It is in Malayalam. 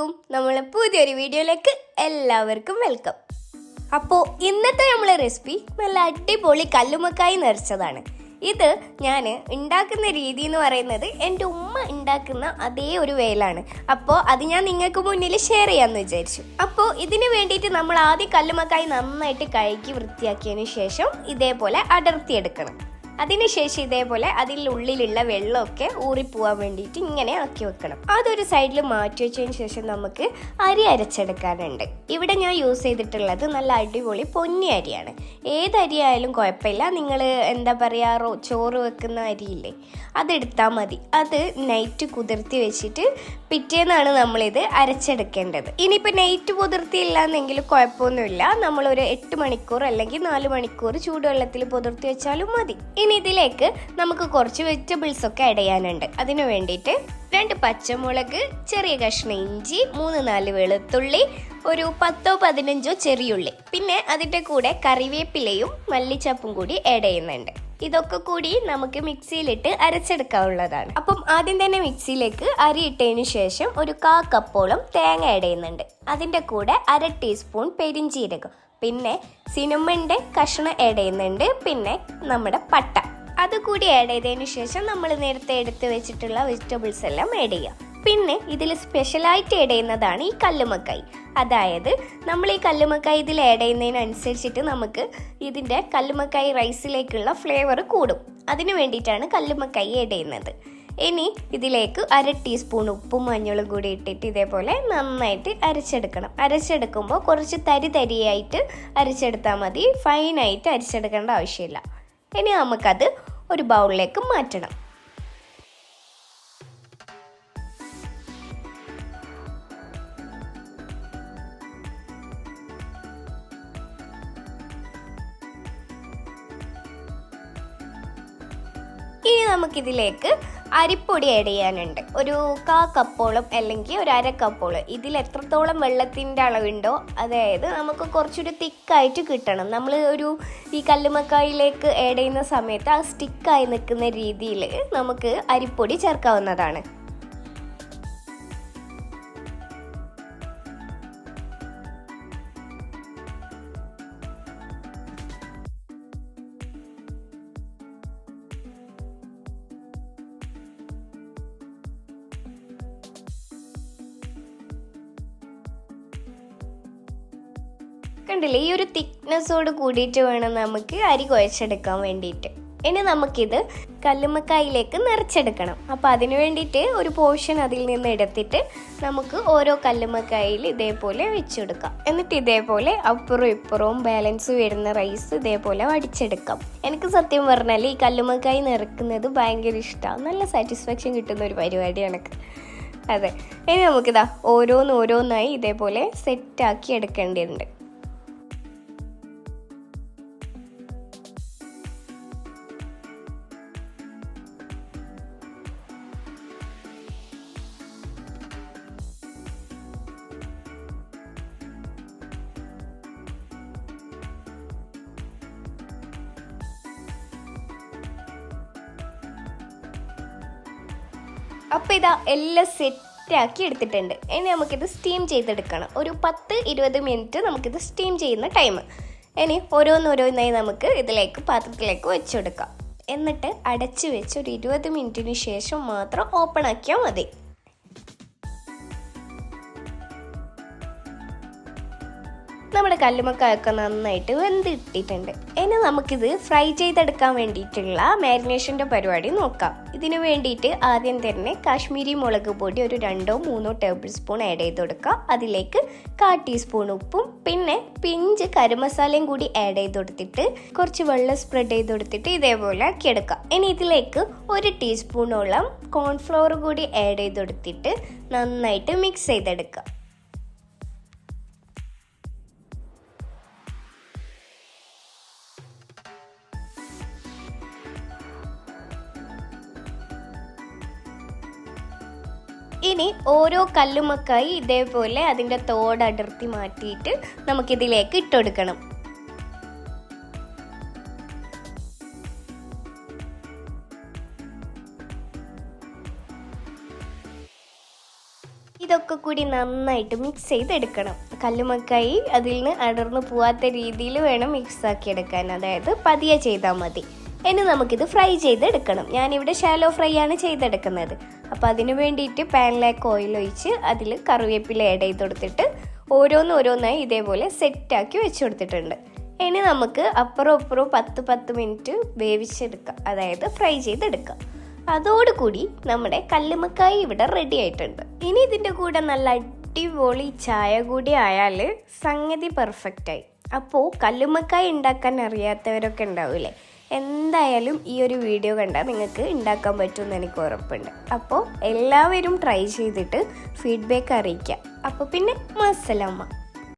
അലൈക്കും നമ്മളെ പുതിയൊരു വീഡിയോയിലേക്ക് എല്ലാവർക്കും വെൽക്കം അപ്പോൾ ഇന്നത്തെ നമ്മളെ റെസിപ്പി നല്ല അടിപൊളി കല്ലുമക്കായി നിറച്ചതാണ്. ഇത് ഞാൻ ഉണ്ടാക്കുന്ന രീതി എന്ന് പറയുന്നത് എന്റെ ഉമ്മ ഉണ്ടാക്കുന്ന അതേ ഒരു വേലാണ്. അപ്പോൾ അത് ഞാൻ നിങ്ങൾക്ക് മുന്നിൽ ഷെയർ ചെയ്യാമെന്ന് വിചാരിച്ചു. അപ്പോൾ ഇതിന് വേണ്ടിയിട്ട് നമ്മൾ ആദ്യം കല്ലുമക്കായി നന്നായിട്ട് കഴുകി വൃത്തിയാക്കിയതിന് ശേഷം ഇതേപോലെ അടർത്തിയെടുക്കണം. അതിനുശേഷം ഇതേപോലെ അതിലുള്ളിലുള്ള വെള്ളമൊക്കെ ഊറിപ്പോവാൻ വേണ്ടിയിട്ട് ഇങ്ങനെ ആക്കി വെക്കണം. അതൊരു സൈഡിൽ മാറ്റി വെച്ചതിന് ശേഷം നമുക്ക് അരി അരച്ചെടുക്കാനുണ്ട്. ഇവിടെ ഞാൻ യൂസ് ചെയ്തിട്ടുള്ളത് നല്ല അടിപൊളി പൊന്നി അരിയാണ്. ഏത് അരിയായാലും കുഴപ്പമില്ല. നിങ്ങൾ എന്താ പറയുക റോ ചോറ് വെക്കുന്ന അരിയില്ലേ അതെടുത്താൽ മതി. അത് നൈറ്റ് കുതിർത്തി വെച്ചിട്ട് പിറ്റേന്നാണ് നമ്മളിത് അരച്ചെടുക്കേണ്ടത്. ഇനിയിപ്പോൾ നൈറ്റ് കുതിർത്തിയില്ല എന്നെങ്കിൽ കുഴപ്പമൊന്നുമില്ല. നമ്മളൊരു എട്ട് മണിക്കൂർ അല്ലെങ്കിൽ നാല് മണിക്കൂർ ചൂടുവെള്ളത്തിൽ കുതിർത്തി വെച്ചാലും മതി. ഇനി ഇതിലേക്ക് നമുക്ക് കുറച്ച് വെജിറ്റബിൾസ് ഒക്കെ ആഡ് ചെയ്യാനുണ്ട്. അതിനു വേണ്ടിയിട്ട് രണ്ട് പച്ചമുളക് ചെറിയ കഷ്ണം ഇഞ്ചി മൂന്ന് നാല് വെളുത്തുള്ളി ഒരു പത്തോ പതിനഞ്ചോ ചെറിയുള്ളി പിന്നെ അതിന്റെ കൂടെ കറിവേപ്പിലയും മല്ലിച്ചപ്പും കൂടി ആഡ് ചെയ്യുന്നുണ്ട്. ഇതൊക്കെ കൂടി നമുക്ക് മിക്സിയിലിട്ട് അരച്ചെടുക്കാവുന്നതാണ് അപ്പം ആദ്യം തന്നെ മിക്സിയിലേക്ക് അരി ഇട്ടതിന് ശേഷം ഒരു കാ കപ്പോളം തേങ്ങ ആഡ് ചെയ്യുന്നുണ്ട്. അതിന്റെ കൂടെ അര ടീസ്പൂൺ പെരിഞ്ചീരകം. പിന്നെ സിനിമന്റെ കഷ്ണം ആഡ് ചെയ്യുന്നുണ്ട്. പിന്നെ നമ്മുടെ പട്ട. അതുകൂടി ആഡ് ചെയ്തതിന് ശേഷം നമ്മൾ നേരത്തെ എടുത്ത് വെച്ചിട്ടുള്ള വെജിറ്റബിൾസ് എല്ലാം ആഡ് ചെയ്യുക പിന്നെ ഇതിൽ സ്പെഷ്യലായിട്ട് ആഡ് ചെയ്യുന്നതാണ് ഈ കല്ലുമക്കായി അതായത് നമ്മൾ ഈ കല്ലുമക്കായി ഇതിൽ ആഡ് ചെയ്യുന്നതിനനുസരിച്ചിട്ട് നമുക്ക് ഇതിന്റെ കല്ലുമക്കായി റൈസിലേക്കുള്ള ഫ്ലേവർ കൂടും. അതിന് വേണ്ടിയിട്ടാണ് കല്ലുമക്കായി ആഡ് ചെയ്യുന്നത്. ഇനി ഇതിലേക്ക് അര ടീസ്പൂൺ ഉപ്പും മഞ്ഞളും കൂടി ഇട്ടിട്ട് ഇതേപോലെ നന്നായിട്ട് അരച്ചെടുക്കണം. അരച്ചെടുക്കുമ്പോൾ കുറച്ച് തരി തരിയായിട്ട് അരച്ചെടുത്താൽ മതി. ഫൈനായിട്ട് അരച്ചെടുക്കേണ്ട ആവശ്യമില്ല. ഇനി നമുക്കത് ഒരു ബൗളിലേക്ക് മാറ്റണം. ഇനി നമുക്കിതിലേക്ക് അരിപ്പൊടി ആഡ് ചെയ്യാനുണ്ട്. ഒരു കാ കപ്പോളം അല്ലെങ്കിൽ ഒരു അര കപ്പോളം ഇതിൽ എത്രത്തോളം വെള്ളത്തിന്റെ അളവുണ്ടോ അതായത് നമുക്ക് കുറച്ചൊരു തിക്കായിട്ട് കിട്ടണം. നമ്മൾ ഒരു ഈ കല്ലുമക്കായിലേക്ക് ആഡ് ചെയ്യുന്ന സമയത്ത് ആ സ്റ്റിക്കായി നിൽക്കുന്ന രീതിയിൽ നമുക്ക് അരിപ്പൊടി ചേർക്കാവുന്നതാണ്. കണ്ടില്ലേ? ഈ ഒരു തിക്നെസ്സോട് കൂടിയിട്ട് വേണം നമുക്ക് അരി കുഴച്ചെടുക്കാൻ വേണ്ടിയിട്ട്. ഇനി നമുക്കിത് കല്ലുമ്മക്കായിലേക്ക് നിറച്ചെടുക്കണം. അപ്പോൾ അതിന് വേണ്ടിയിട്ട് ഒരു പോർഷൻ അതിൽ നിന്ന് എടുത്തിട്ട് നമുക്ക് ഓരോ കല്ലുമ്മക്കായിൽ ഇതേപോലെ വെച്ചെടുക്കാം. എന്നിട്ട് ഇതേപോലെ അപ്പുറവും ഇപ്പുറവും ബാലൻസ് വരുന്ന റൈസ് ഇതേപോലെ വടിച്ചെടുക്കാം. എനിക്ക് സത്യം പറഞ്ഞാൽ ഈ കല്ലുമ്മക്കായി നിറക്കുന്നത് ഭയങ്കര ഇഷ്ടമാണ് നല്ല സാറ്റിസ്ഫാക്ഷൻ കിട്ടുന്ന ഒരു പരിപാടിയാണ് എനിക്ക്. അതെ. ഇനി നമുക്കിതാ ഓരോന്ന് ഓരോന്നായി ഇതേപോലെ സെറ്റാക്കി എടുക്കേണ്ടതുണ്ട്. അപ്പോൾ ഇതാ എല്ലാം സെറ്റാക്കി എടുത്തിട്ടുണ്ട്. ഇനി നമുക്കിത് സ്റ്റീം ചെയ്തെടുക്കണം. ഒരു പത്ത് ഇരുപത് മിനിറ്റ് നമുക്കിത് സ്റ്റീം ചെയ്യുന്ന ടൈം ഇനി ഓരോന്നോരോന്നായി നമുക്ക് ഇതിലേക്ക് പാത്രത്തിലേക്ക് വെച്ചെടുക്കാം എന്നിട്ട് അടച്ചു വെച്ച് ഒരു ഇരുപത് മിനിറ്റിന് ശേഷം മാത്രം ഓപ്പൺ ആക്കിയാൽ മതി. നമ്മുടെ കല്ലുമക്കായൊക്കെ നന്നായിട്ട് വെന്തിട്ടിട്ടുണ്ട്. ഇനി നമുക്കിത് ഫ്രൈ ചെയ്തെടുക്കാൻ വേണ്ടിയിട്ടുള്ള മാരിനേഷന്റെ പരിപാടി നോക്കാം. ഇതിനു വേണ്ടിയിട്ട് ആദ്യം തന്നെ കാശ്മീരി മുളക് പൊടി ഒരു രണ്ടോ മൂന്നോ ടേബിൾ സ്പൂൺ ആഡ് ചെയ്ത് കൊടുക്കുക അതിലേക്ക് കാ ടീസ്പൂൺ ഉപ്പും പിന്നെ പിഞ്ച് കരിമസാലയും കൂടി ആഡ് ചെയ്ത് കൊടുത്തിട്ട് കുറച്ച് വെള്ളം സ്പ്രെഡ് ചെയ്ത് കൊടുത്തിട്ട് ഇതേപോലെ ആക്കിയെടുക്കാം ഇനി ഇതിലേക്ക് ഒരു ടീസ്പൂണോളം കോൺഫ്ലവർ കൂടി ആഡ് ചെയ്ത് കൊടുത്തിട്ട് നന്നായിട്ട് മിക്സ് ചെയ്തെടുക്കുക ഇനി ഓരോ കല്ലുമക്കായി ഇതേപോലെ അതിന്റെ തോട് അടർത്തി മാറ്റിയിട്ട് നമുക്കിതിലേക്ക് ഇട്ടുകൊടുക്കണം ഇതൊക്കെ കൂടി നന്നായിട്ട് മിക്സ് ചെയ്തെടുക്കണം. കല്ലുമക്കായി അതിൽ നിന്ന് അടർന്നു പോവാത്ത രീതിയിൽ വേണം മിക്സ് ആക്കി എടുക്കാൻ അതായത് പതിയെ ചെയ്താൽ മതി. ഇനി നമുക്കിത് ഫ്രൈ ചെയ്തെടുക്കണം. ഞാനിവിടെ ഷാലോ ഫ്രൈ ആണ് ചെയ്തെടുക്കുന്നത്. അപ്പോൾ അതിന് വേണ്ടിയിട്ട് പാനിലേക്ക് ഓയിൽ ഒഴിച്ച് അതിൽ കറിവേപ്പില ആഡ് ചെയ്ത് കൊടുത്തിട്ട് ഓരോന്ന് ഓരോന്നായി ഇതേപോലെ സെറ്റാക്കി വെച്ച് കൊടുത്തിട്ടുണ്ട്. ഇനി നമുക്ക് അപ്പുറം അപ്പുറം പത്ത് പത്ത് മിനിറ്റ് വേവിച്ചെടുക്കാം. അതായത് ഫ്രൈ ചെയ്തെടുക്കാം. അതോടുകൂടി നമ്മുടെ കല്ലുമക്കായി ഇവിടെ റെഡി ആയിട്ടുണ്ട്. ഇനി ഇതിന്റെ കൂടെ നല്ല അടിപൊളി ചായ കൂടി ആയാൽ സംഗതി പെർഫെക്റ്റായി അപ്പോൾ കല്ലുമക്കായി ഉണ്ടാക്കാൻ അറിയാത്തവരൊക്കെ ഉണ്ടാവില്ലേ? എന്തായാലും ഈ ഒരു വീഡിയോ കണ്ടാൽ നിങ്ങൾക്ക് ഉണ്ടാക്കാൻ പറ്റുമെന്ന് എനിക്ക് ഉറപ്പുണ്ട്. അപ്പോൾ എല്ലാവരും ട്രൈ ചെയ്തിട്ട് ഫീഡ്ബാക്ക് അറിയിക്കാം. അപ്പോൾ പിന്നെ മസലമ്മ